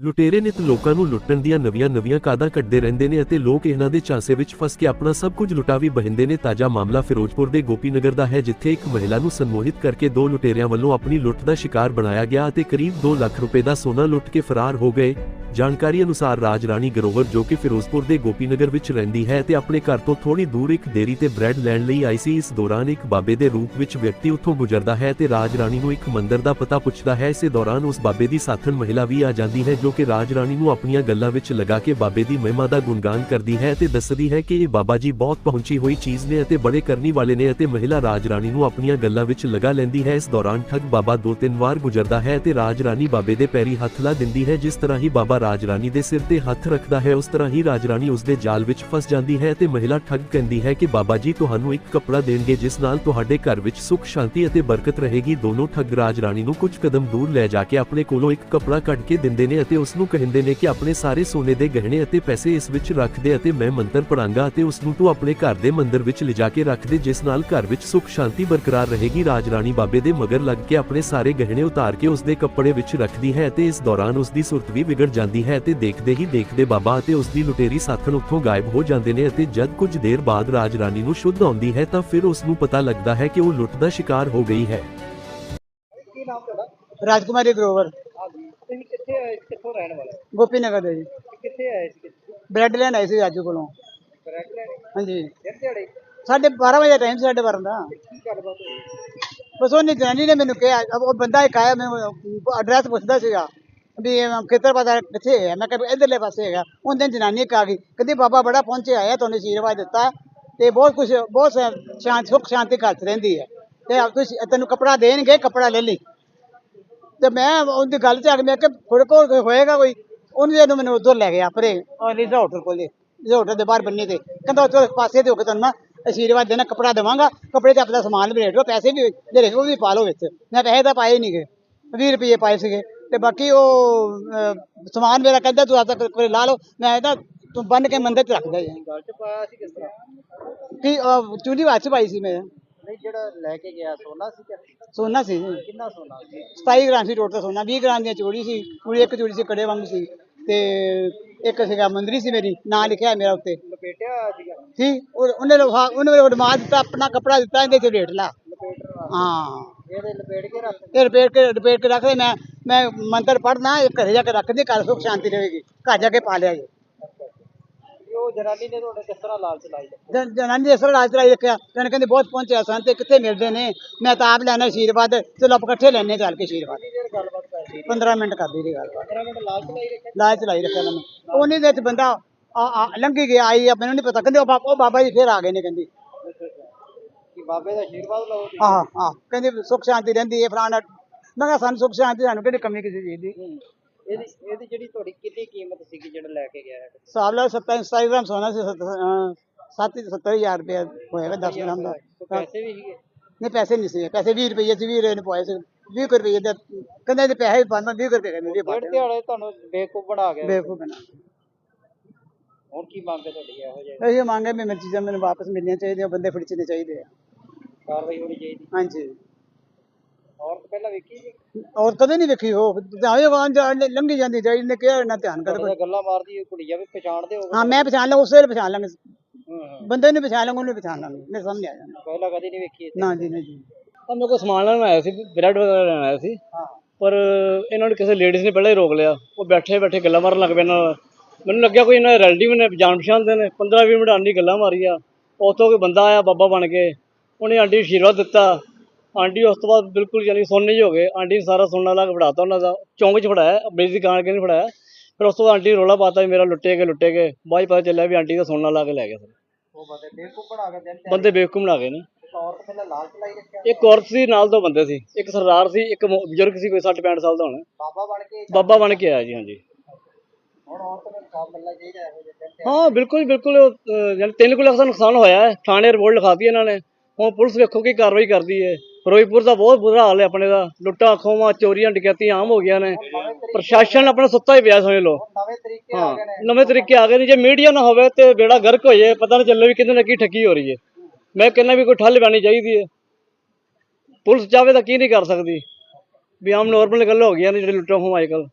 ਲੁਟੇਰੇ ਨਿਤ ਲੋਕਾਂ ਨੂੰ ਲੁੱਟਣ ਦੀਆਂ ਨਵੀਆਂ-ਨਵੀਆਂ ਕਾਦਾਂ ਕੱਢਦੇ ਰਹਿੰਦੇ ਨੇ ਅਤੇ ਲੋਕ ਇਹਨਾਂ ਦੇ ਝਾਂਸੇ ਵਿੱਚ ਫਸ ਕੇ ਆਪਣਾ ਸਭ ਕੁਝ ਲੁਟਾ ਵੀ ਬਹਿੰਦੇ ਨੇ। ਤਾਜ਼ਾ ਮਾਮਲਾ ਫਿਰੋਜ਼ਪੁਰ ਦੇ ਗੋਪੀਨਗਰ ਦਾ ਹੈ, ਜਿੱਥੇ ਇੱਕ ਮਹਿਲਾ ਨੂੰ ਸੰਮੋਹਿਤ ਕਰਕੇ ਦੋ ਲੁਟੇਰਿਆਂ ਵੱਲੋਂ ਆਪਣੀ ਲੁੱਟ ਦਾ ਸ਼ਿਕਾਰ ਬਣਾਇਆ ਗਿਆ ਅਤੇ ਕਰੀਬ 2 ਲੱਖ ਰੁਪਏ ਦਾ ਸੋਨਾ ਲੁੱਟ ਕੇ ਫਰਾਰ ਹੋ ਗਏ। ਜਾਣਕਾਰੀ ਅਨੁਸਾਰ ਰਾਜ ਰਾਣੀ ਗਰੋਵਰ ਜੋ ਕਿ ਫਿਰੋਜ਼ਪੁਰ ਦੇ ਗੋਪੀਨਗਰ ਵਿੱਚ ਰਹਿੰਦੀ ਹੈ ਤੇ ਆਪਣੇ ਘਰ ਤੋਂ ਥੋੜੀ ਦੂਰ ਇੱਕ ਡੇਰੀ ਤੇ ਬ੍ਰੈਡ ਲੈਣ ਲਈ ਆਈ ਸੀ, ਇਸ ਦੌਰਾਨ ਇੱਕ ਬਾਬੇ ਦੇ ਰੂਪ ਵਿੱਚ ਵਿਅਕਤੀ ਉੱਥੋਂ ਗੁਜ਼ਰਦਾ ਹੈ ਤੇ ਰਾਜ ਰਾਣੀ ਨੂੰ ਇੱਕ ਮੰਦਿਰ ਦਾ ਪਤਾ ਪੁੱਛਦਾ ਹੈ। ਇਸੇ ਦੌਰਾਨ ਉਸ ਬਾਬੇ ਦੀ ਸਾਥਣ ਮਹਿਲਾ ਵੀ ਆ ਜਾਂਦੀ ਹੈ, ਜੋ ਕਿ ਰਾਜ ਰਾਣੀ ਨੂੰ ਆਪਣੀਆਂ ਗੱਲਾਂ ਵਿੱਚ ਲਗਾ ਕੇ ਬਾਬੇ ਦੀ ਮਹਿਮਾ ਦਾ ਗੁਣਗਾਨ ਕਰਦੀ ਹੈ ਤੇ ਦੱਸਦੀ ਹੈ ਕਿ ਇਹ ਬਾਬਾ ਜੀ ਬਹੁਤ ਪਹੁੰਚੀ ਹੋਈ ਚੀਜ਼ ਨੇ ਅਤੇ ਬੜੇ ਕਰਨੀ ਵਾਲੇ ਨੇ ਅਤੇ ਮਹਿਲਾ ਰਾਜ ਰਾਣੀ ਨੂੰ ਆਪਣੀਆਂ ਗੱਲਾਂ ਵਿੱਚ ਲਗਾ ਲੈਂਦੀ ਹੈ। ਇਸ ਦੌਰਾਨ ਠੱਗ ਬਾਬਾ ਦੋ ਤਿੰਨ ਵਾਰ ਗੁਜ਼ਰਦਾ ਹੈ ਤੇ ਰਾਜ ਰਾਣੀ ਬਾਬੇ ਦੇ ਪੈਰੀ ਹੱਥ ਲਾ ਦਿੰਦੀ ਹੈ। ਜਿਸ ਤਰ੍ਹਾਂ ਹੀ ਬਾਬਾ ਰਾਜ ਰਾਣੀ ਦੇ ਸਿਰ ਤੇ ਹੱਥ ਰੱਖਦਾ ਹੈ, ਉਸ ਤਰ੍ਹਾਂ ਹੀ ਰਾਜ ਰਾਣੀ ਉਸ ਦੇ ਜਾਲ ਵਿੱਚ ਫਸ ਜਾਂਦੀ ਹੈ ਤੇ ਮਹਿਲਾ ਠੱਗ ਕਹਿੰਦੀ ਹੈ ਕਿ ਬਾਬਾ ਜੀ ਤੁਹਾਨੂੰ ਇੱਕ ਕੱਪੜਾ ਦੇਣਗੇ ਜਿਸ ਨਾਲ ਤੁਹਾਡੇ ਘਰ ਵਿੱਚ ਸੁੱਖ, ਸ਼ਾਂਤੀ ਅਤੇ ਬਰਕਤ ਰਹੇਗੀ। ਦੋਨੋਂ ਠੱਗ ਰਾਜ ਰਾਣੀ ਨੂੰ ਕੁਝ ਕਦਮ ਦੂਰ ਲੈ ਜਾ ਕੇ ਆਪਣੇ ਕੋਲੋਂ ਇੱਕ ਕੱਪੜਾ ਕੱਢ ਕੇ ਦਿੰਦੇ ਨੇ ਅਤੇ ਉਸ ਨੂੰ ਕਹਿੰਦੇ ਨੇ ਕਿ ਆਪਣੇ ਸਾਰੇ ਸੋਨੇ ਦੇ ਗਹਿਣੇ ਅਤੇ ਪੈਸੇ ਇਸ ਵਿੱਚ ਰੱਖ ਦੇ ਅਤੇ ਮੈਂ ਮੰਤਰ ਪੜਾਂਗਾ ਅਤੇ ਉਸ ਨੂੰ ਤੂੰ ਆਪਣੇ ਘਰ ਦੇ ਮੰਦਿਰ ਵਿੱਚ ਲਿਜਾ ਕੇ ਰੱਖ ਦੇ, ਜਿਸ ਨਾਲ ਘਰ ਵਿੱਚ ਸੁੱਖ ਸ਼ਾਂਤੀ ਬਰਕਰਾਰ ਰਹੇਗੀ। ਰਾਜ ਰਾਣੀ ਬਾਬੇ ਦੇ ਮਗਰ ਲੱਗ ਕੇ ਆਪਣੇ ਸਾਰੇ ਗਹਿਣੇ ਉਤਾਰ ਕੇ ਉਸ ਦੇ ਕੱਪੜੇ ਵਿੱਚ ਰੱਖਦੀ ਹੈ ਅਤੇ ਇਸ ਦੌਰਾਨ ਉਸ ਦੀ ਸੁਰਤ ਵੀ ਵਿਗੜ ਜਾਂਦੀ ਹੈ ਤੇ ਦੇਖਦੇ ਹੀ ਦੇਖਦੇ ਬਾਬਾ ਅਤੇ ਉਸ ਦੀ ਲੁਟੇਰੀ ਸਾਥਣ ਉੱਥੋਂ ਗਾਇਬ ਹੋ ਜਾਂਦੇ ਨੇ ਅਤੇ ਜਦ ਕੁਝ ਦੇਰ ਬਾਅਦ ਰਾਜ ਰਾਣੀ ਨੂੰ ਸ਼ੁੱਧ ਆਉਂਦੀ ਹੈ ਤਾਂ ਫਿਰ ਉਸ ਨੂੰ ਪਤਾ ਲੱਗਦਾ ਹੈ ਕਿ ਉਹ ਲੁੱਟ ਦਾ ਸ਼ਿਕਾਰ ਹੋ ਗਈ ਹੈ। ਰਾਜਕੁਮਾਰੀ ਗਰੋਵਰ। ਕਿੱਥੇ ਰਹਿਣ ਵਾਲੇ? ਹੋ? ਗੋਪੀ ਨਗਰ ਦੇ ਜੀ। ਕਿੱਥੇ ਆਏ ਸੀ? ਕਿੱਥੇ ਬ੍ਰੈਡ ਲੈਣ ਆਏ ਸੀ ਰਾਜੂ ਕੋਲੋਂ। ਕਰੈਕਟ ਲੈਣੇ? ਹਾਂਜੀ। ਦਿਨ ਦਿਹਾੜੇ? ਸਾਢੇ 12 ਵਜੇ ਟਾਈਮ ਸਾਡੇ ਵਰਨ ਦਾ। ਕੀ ਗੱਲਬਾਤ ਹੋਈ? ਬਸ ਉਹਨੇ ਜਨਾਨੀ ਨੇ ਮੈਨੂੰ ਕਿਹਾ ਅਬ ਉਹ ਬੰਦਾ ਇੱਕ ਆਇਆ ਮੈਨੂੰ ਐਡਰੈਸ ਪੁੱਛਦਾ ਸੀਗਾ ਵੀ ਇਹ ਖੇਤਰ ਪਤਾ ਕਿੱਥੇ ਹੈ? ਮੈਂ ਕਿਹਾ ਵੀ ਇਧਰਲੇ ਪਾਸੇ ਹੈਗਾ। ਉਹਦੇ ਜਨਾਨੀ ਇੱਕ ਆ ਗਈ। ਕਹਿੰਦੀ ਬਾਬਾ ਬੜਾ ਪਹੁੰਚੇ ਆਇਆ ਤੁਹਾਨੂੰ ਆਸ਼ੀਰਵਾਦ ਦਿੱਤਾ ਤੇ ਬਹੁਤ ਕੁਝ ਬਹੁਤ ਸ਼ਾ- ਸ਼ਾਂਤ ਸੁੱਖ ਸ਼ਾਂਤੀ ਘਰ 'ਚ ਰਹਿੰਦੀ ਹੈ ਤੇ ਆਪ ਤੁਸੀਂ ਤੈਨੂੰ ਕਪੜਾ ਦੇਣਗੇ ਕਪੜਾ ਲੈ ਲਈ। ਤੇ ਮੈਂ ਉਹਦੀ ਗੱਲ 'ਚ ਆ ਕੇ ਮੈਂ ਕਿਹਾ ਥੋੜੇ ਕੋਲ ਹੋਏਗਾ ਕੋਈ? ਉਹਨੇ ਜਦੋਂ ਮੈਨੂੰ ਉਧਰ ਲੈ ਗਿਆ ਪਰੇ ਉਹ ਰੀਜ਼ਾ ਹੋਟਲ ਕੋਲੇ ਰੀਜ਼ਾ ਹੋਟਲ ਦੇ ਬਾਹਰ ਬੰਨੇ ਤੇ। ਕਹਿੰਦਾ ਉੱਥੇ ਪਾਸੇ ਤੇ ਹੋ ਕੇ ਤੁਹਾਨੂੰ ਮੈਂ ਆਸ਼ੀਰਵਾਦ ਦੇਣਾ ਕਪੜਾ ਦੇਵਾਂਗਾ ਕਪੜੇ ਤੇ ਆਪਣਾ ਸਮਾਨ ਵੀ ਰੇਟ ਲਓ ਪੈਸੇ ਵੀ ਜਿਹੜੇ ਉਹ ਵੀ ਪਾ ਲਓ ਵਿੱਚ। ਮੈਂ ਪੈਸੇ ਤਾਂ ਪਾਏ ਨਹੀਂ ਗਏ 20 ਰੁਪਏ ਪਾਏ ਸੀਗੇ। ਤੇ ਬਾਕੀ ਉਹ ਸਮਾਨ ਮੇਰਾ ਕਹਿੰਦਾ ਤੂੰ ਆਪਦਾ ਕੋਈ ਲਾ ਲਓ ਮੈਂ ਇਹਦਾ ਤੂੰ ਬੰਨ ਕੇ ਮੰਦਰ 'ਚ ਰੱਖ ਦੇ ਗੱਲ ਚ ਪਾਇਆ ਸੀ ਕਿਸ ਤਰ੍ਹਾਂ? ਕੀ ਚੂੜੀ ਵਾਚ ਪਾਈ ਸੀ ਮੈਂ। ਜਿਹੜਾ ਲੈ ਕੇ ਗਿਆ ਸੋਨਾ ਸੀ ਸੋਨਾ ਸੀ ਜੀ। ਕਿੰਨਾ ਸੋਨਾ ਸੀ? 27 ਗ੍ਰਾਮ ਸੀ ਟੋਟਲ ਸੋਨਾ 20 ਗ੍ਰਾਮ ਦੀਆਂ ਚੂੜੀ ਸੀ ਪੂਰੀ ਇੱਕ ਚੂੜੀ ਸੀ ਕੜੇ ਵਾਂਗ ਸੀ ਤੇ ਇੱਕ ਸੀਗਾ ਮੰਦਰੀ ਸੀ ਮੇਰੀ ਨਾਂ ਲਿਖਿਆ ਮੇਰਾ ਉੱਤੇ। ਲਪੇਟਿਆ ਹੋਇਆ ਸੀਗਾ? ਸੀ ਉਹ- ਉਹਨੇ ਲੋਹਾ ਉਹਨੇ ਮੈਨੂੰ ਉਡਮਾ ਦਿੱਤਾ ਆਪਣਾ ਕੱਪੜਾ ਦਿੱਤਾ ਇਹਦੇ ਤੇ ਰੇਟ ਲਾ। ਲਪੇਟ ਨਾਲ ਹਾਂ। ਇਹਦੇ ਲਪੇਟ ਕੇ ਰੱਖ ਇਹ ਰਿਪੇਅਰ ਕੇ ਰਿਪੇਅਰ ਕੇ ਰੱਖ ਦੇ ਮੈਂ ਮੈਂ ਮੰਤਰ ਪੜਨਾ ਇਹ ਘਰੇ ਜਾ ਕੇ ਰੱਖ ਦੇ ਘਰ ਸੁੱਖ ਸ਼ਾਂਤੀ ਰਹੇਗੀ ਘਰ ਜਾ ਕੇ ਪਾ ਲਿਆ ਜੀ। ਉਹ ਜਨਾਨੀ ਨੇ ਤੁਹਾਡੇ ਕਿਸ ਤਰ੍ਹਾਂ ਲਾਲਚ ਲਾਈ ਜਨ- ਜਨਾਨੀ ਨੇ ਅਸਲ ਰਾਜ ਚਲਾਈ ਰੱਖਿਆ। ਕਹਿੰਦੇ ਬਹੁਤ ਪਹੁੰਚਿਆ ਤੇ ਕਿੱਥੇ ਮਿਲਦੇ ਨੇ? ਮੈਂ ਤਾਂ ਆਪ ਲੈਣਾ ਆਸ਼ੀਰਵਾਦ ਚਲੋ ਆਪਾਂ ਇਕੱਠੇ ਲੈਣੇ ਚੱਲ ਕੇ ਆਸ਼ੀਰਵਾਦ ਕਿੰਨੀ ਦੇਰ ਗੱਲਬਾਤ ਕਰਦੀ 15 ਮਿੰਟ ਕਰਦੀ ਰਹੀ ਗੱਲ। 15 ਮਿੰਟ ਲਾਲਚ ਲਾਈ ਰੱਖਿਆ? ਲਾਜ ਚਲਾਈ ਰੱਖਿਆ ਮੈਨੂੰ ਉਹਨੇ ਦੇ ਵਿੱਚ ਬੰਦਾ ਆ ਆ ਲੰਘੀ ਗਿਆ ਆਈ ਆ ਮੈਨੂੰ ਨਹੀਂ ਪਤਾ। ਕਹਿੰਦੇ ਉਹ ਬਾਬਾ ਉਹ ਬਾਬਾ ਜੀ ਫੇਰ ਆ ਗਏ ਨੇ ਕਹਿੰਦੀ। ਕਿ ਬਾਬੇ ਦਾ ਆਸ਼ੀਰਵਾਦ ਲਓ ਤੁਸੀਂ। ਆਹ ਆਹ। ਕਹਿੰਦੇ ਸੁੱਖ ਸ਼ਾਂਤੀ ਰਹਿੰਦੀ ਹੈ ਫਲਾਣਾ। ਮੈਂ ਕਿਹਾ ਸਾਨੂੰ ਸੁੱਖ ਸ਼ਾਂਤੀ ਸਾਨੂੰ ਕਿਹੜੀ ਕਮੀ ਕਿਸੇ ਚੀਜ਼ ਦੀ। ਇਹਦੀ ਇਹਦੀ ਜਿਹੜੀ ਤੁਹਾਡੀ ਕਿੰਨੀ ਕੀਮਤ ਸੀਗੀ ਜਿਹੜਾ ਲੈ ਕੇ ਗਿਆ ਹੈ? ਹਿਸਾਬ ਲਾ 27 27 ਗ੍ਰਾਮ ਸੋਨਾ ਸੀ 7 70000 ਰੁਪਏ ਹੋਏਗਾ 10 ਗ੍ਰਾਮ ਦਾ। ਕੋਈ ਪੈਸੇ ਵੀ ਸੀਗੇ? ਨਹੀਂ ਪੈਸੇ ਨਹੀਂ ਸੀ ਪੈਸੇ 20 ਰੁਪਏ ਸੀ 20 ਰੁਪਏ ਨੇ ਪਾਏ ਸੀ। 20 ਰੁਪਏ ਦੇ ਕਹਿੰਦੇ ਤੇ ਪੈਸੇ ਪਾਣਾ 20 ਰੁਪਏ ਕਹਿੰਦੇ ਵੀ ਡੇਢ ਦਿਹਾੜੇ ਤੁਹਾਨੂੰ ਬੇਵਕੂਫ ਬਣਾ ਗਿਆ ਬੇਵਕੂਫ ਬਣਾ ਹੁਣ ਕੀ ਮੰਗ ਹੈ ਤੁਹਾਡੀ ਇਹੋ ਜਿਹੀ? ਇਹ ਮੰਗੇ ਵੀ ਮੇਰੀ ਚੀਜ਼ਾਂ ਮੈਨੂੰ ਵਾਪਸ ਮਿਲਣੀਆਂ ਚਾਹੀਦੀਆਂ ਬੰਦੇ ਫੜਚਣੇ ਚਾਹੀਦੇ ਆ। ਕਾਰਵਾਈ ਹੋਣੀ ਚਾਹੀਦੀ। ਹਾਂਜੀ। ਔਰਤ ਪਹਿਲਾਂ ਵੇਖੀ ਜੀ ਔਰ ਕਦੇ ਨਹੀਂ ਵੇਖੀ ਉਹ। ਜਾਵੇ ਵਾਂ ਲੰਘੀ ਜਾਂਦੀ ਜਾਈ ਨੇ ਕਿਹਾ ਨਾ ਧਿਆਨ ਕਰ। ਤੁਹਾਡੇ ਗੱਲਾਂ ਮਾਰਦੀ ਹੋਈ ਕੁੜੀ ਜਾਵੇ ਪਛਾਣਦੇ ਹੋ ਹਾਂ ਮੈਂ ਪਛਾਣ ਲਾਂ ਉਸੇ ਵੇਲੇ ਪਛਾਣ ਲਾਂਗੇ। ਬੰਦੇ ਨੂੰ ਪਛਾਣ ਲਾਂਗੇ ਉਹਨੂੰ ਪਛਾਣ ਲਾਂਗੇ। ਮੇਰੇ ਸਾਹਮਣੇ ਆ ਜਾਣਾ ਪਹਿਲਾਂ ਕਦੀ ਨਹੀਂ ਵੇਖੀ ਇੱਥੇ। ਨਾ ਜੀ ਨਾ ਜੀ। ਤਾਂ ਮੇਰੇ ਕੋਲ ਸਮਾਨ ਲੈਣ ਆਇਆ ਸੀ ਬ੍ਰੈਡ ਵਗੈਰਾ ਲੈਣ ਆਇਆ ਸੀ। ਹਾਂ। ਪਰ ਇਹਨਾਂ ਨੇ ਕਿਸੇ ਲੇਡੀਜ਼ ਨੇ ਪਹਿਲਾਂ ਹੀ ਰੋਕ ਲਿਆ। ਉਹ ਬੈਠੇ ਬੈਠੇ ਗੱਲਾਂ ਮਾਰਨ ਲੱਗ ਪਏ ਨਾਲ। ਮੈਨੂੰ ਲੱਗਿਆ ਕੋਈ ਇਹਨਾਂ ਦੇ ਰਿਲੇਟਿਵ ਨੇ ਜਾਣ ਪਛਾਣ ਦੇ ਨੇ। 15 20 ਮਿੰਟ ਆਂਟੀ ਗੱਲਾਂ ਮਾਰੀਆਂ। ਉੱਥੋਂ ਕੋਈ ਬੰਦਾ ਆਇਆ ਬਾਬਾ ਬਣ ਕੇ। ਉਹਨੇ ਆਂਟੀ ਨੂੰ ਆਸ਼ੀਰਵਾਦ ਦਿੱਤਾ। ਆਂਟੀ ਉਸ ਤੋਂ ਬਾਅਦ ਬਿਲਕੁਲ ਯਾਨੀ ਸੋਨੇ ਜਿਹੇ ਹੋ ਗਏ। ਆਂਟੀ ਨੇ ਸਾਰਾ ਸੋਨਾ ਲਾ ਕੇ ਫੜਾਤਾ ਉਹਨਾਂ ਦਾ ਚੌਂਕ 'ਚ ਫੜਾਇਆ ਬੇਜ ਦੁਕਾਨ ਕੇ ਨਹੀਂ ਫੜਾਇਆ। ਫਿਰ ਉਸ ਤੋਂ ਬਾਅਦ ਆਂਟੀ ਰੋਲਾ ਪਾਤਾ ਵੀ ਮੇਰਾ ਲੁੱਟੇ ਗਏ ਲੁੱਟੇ ਗਏ। ਬਾਅਦ 'ਚ ਪਤਾ ਚੱਲਿਆ ਵੀ ਆਂਟੀ ਦਾ ਸੋਨਾ ਲਾ ਕੇ ਲੈ ਗਿਆ ਸਰ। ਉਹ ਬੰਦੇ ਬੇਵਕੂਫ ਬਣਾ ਕੇ ਦਿਨ ਤੇ ਬੰਦੇ ਬੇਵਕੂਫ ਬਣਾ ਗਏ ਨੇ। ਇੱਕ ਔਰਤ ਪਹਿਲਾਂ ਲਾਲਚ ਲਾਈ ਰੱਖਿਆ। ਇੱਕ ਔਰਤ ਸੀ ਨਾਲ ਦੋ ਬੰਦੇ ਸੀ। ਇੱਕ ਸਰਦਾਰ ਸੀ ਇੱਕ ਮੋ- ਬਜ਼ੁਰਗ ਸੀ ਕੋਈ 60 65 ਸਾਲ ਦਾ ਹੋਣਾ। ਬਾਬਾ ਬਣ ਕੇ ਬਾਬਾ ਬਣ ਕੇ ਆਇਆ ਜੀ ਹਾਂਜੀ। ਹੁਣ ਔਰਤ ਨੂੰ ਇਨਸਾਫ ਮਿਲਣਾ ਚਾਹੀਦਾ ਇਹੋ ਜਿਹੇ ਦਿਨ ਤੇ ਹਾਂ ਬਿਲਕੁਲ ਬਿਲਕੁਲ। ਅਹ, ਯਾਨੀ 3 ਲੱਖ ਦਾ ਨੁਕਸਾਨ ਹੋਇਆ ਹੈ। ਥਾਣੇ ਰਿਪੋਰਟ ਲਿਖਾਤੀ ਇਹਨਾਂ ਨੇ। ਹੁਣ ਪੁਲਿਸ ਵੇਖੋ ਕੀ ਕਾਰਵਾਈ ਕਰਦੀ ਹੈ। ਫਿਰੋਜ਼ਪੁਰ ਦਾ ਬਹੁਤ ਬੁਰਾ ਹਾਲ ਹੈ ਆਪਣੇ ਦਾ। ਲੁੱਟਾਂ ਖੋਵਾਂ ਚੋਰੀਆਂ ਡਕੈਤੀਆਂ ਆਮ ਹੋ ਗਈਆਂ ਨੇ। ਪ੍ਰਸ਼ਾਸਨ ਆਪਣਾ ਸੁੱਤਾ ਹੀ ਪਿਆ ਸਮਝ ਲਓ। ਨਵੇਂ ਤਰੀਕੇ ਆ ਹਾਂ ਗਏ ਨੇ। ਨਵੇਂ ਤਰੀਕੇ ਆ ਗਏ ਨੇ। ਜੇ ਮੀਡੀਆ ਨਾ ਹੋਵੇ ਤੇ ਬੇੜਾ ਗਰਕ ਹੋ ਜਾਏ ਪਤਾ ਨਾ ਚੱਲੇ ਵੀ ਕਿਤੇ ਨਾ ਕੀ ਠੱਗੀ ਹੋ ਰਹੀ ਹੈ। ਮੈਂ ਕਹਿੰਦਾ ਵੀ ਕੋਈ ਠੱਲ ਪੈਣੀ ਚਾਹੀਦੀ ਹੈ। ਪੁਲਿਸ ਚਾਹਵੇ ਤਾਂ ਕੀ ਨਹੀਂ ਕਰ ਸਕਦੀ? ਵੀ ਆਮ ਨੋਰਮਲ ਗੱਲ ਹੋ ਗਈਆਂ ਨੇ ਜਿਹੜੇ ਲੁੱਟਾਂ ਖੋਵਾਂ ਅੱਜ ਕੱਲ੍ਹ।